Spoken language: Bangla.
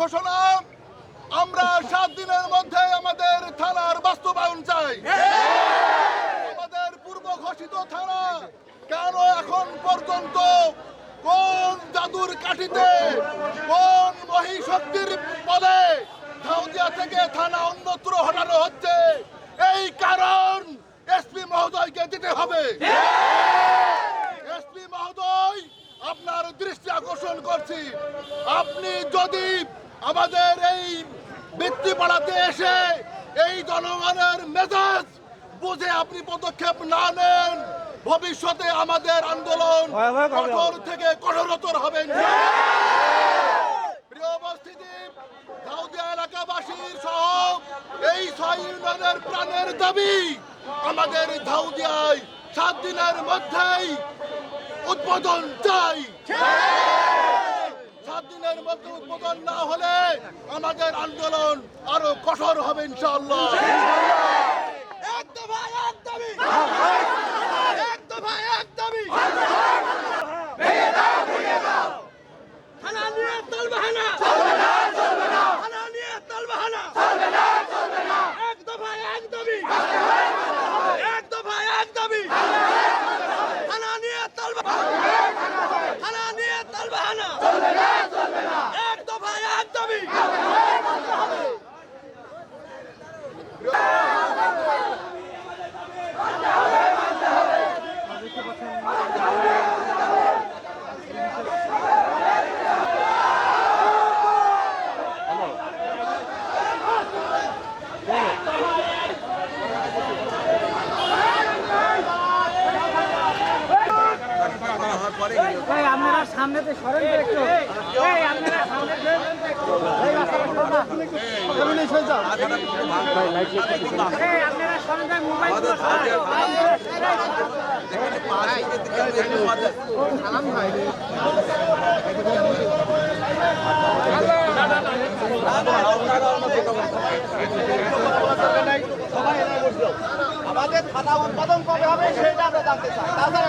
ঘোষণা, আমরা সাত দিনের মধ্যে আমাদের থানার বাস্তবায়ন চাই। আমাদের পূর্ব ঘোষিত থানা কেন এখন পর্যন্ত কোন জাদুর কাঠিতে, কোন মহিশক্তির পদে ধাউদিয়া থেকে থানা অন্যত্র হটানো হচ্ছে? এই কারণ এসপি মহোদয়কে দিতে হবে। এসপি মহোদয়, আপনার দৃষ্টি আকর্ষণ করছি। আপনি যদি আমাদের এই বৃত্তি পাড়াতে এসে এই জনগণের মেজাজ বুঝে আপনি পদক্ষেপ না নেন ভবিষ্যতে আমাদের আন্দোলন কঠোর থেকে কঠোরতর হবেন প্রিয় উপস্থিতি দাউদিয়া এলাকাবাসীর সহ এই ছয় ইউনিয়নের প্রাণের দাবি আমাদের দাউদিয়ায় সাত দিনের মধ্যেই উদ্বোধন চাই। দিনের মধ্যে উদ্বোধন না হলে আমাদের আন্দোলন আরও কঠোর হবে ইনশাআল্লাহ। সামনেতে সরেন তো একটু এই আপনারা সামনে সরেন তো একটু। এই রাস্তাটা। এই আপনারা সরেন তো, মোবাইলগুলো সরান। আমাদের থানা উৎপাদন কবে হবে সেটা আমরা জানতে চাই তাছাড়া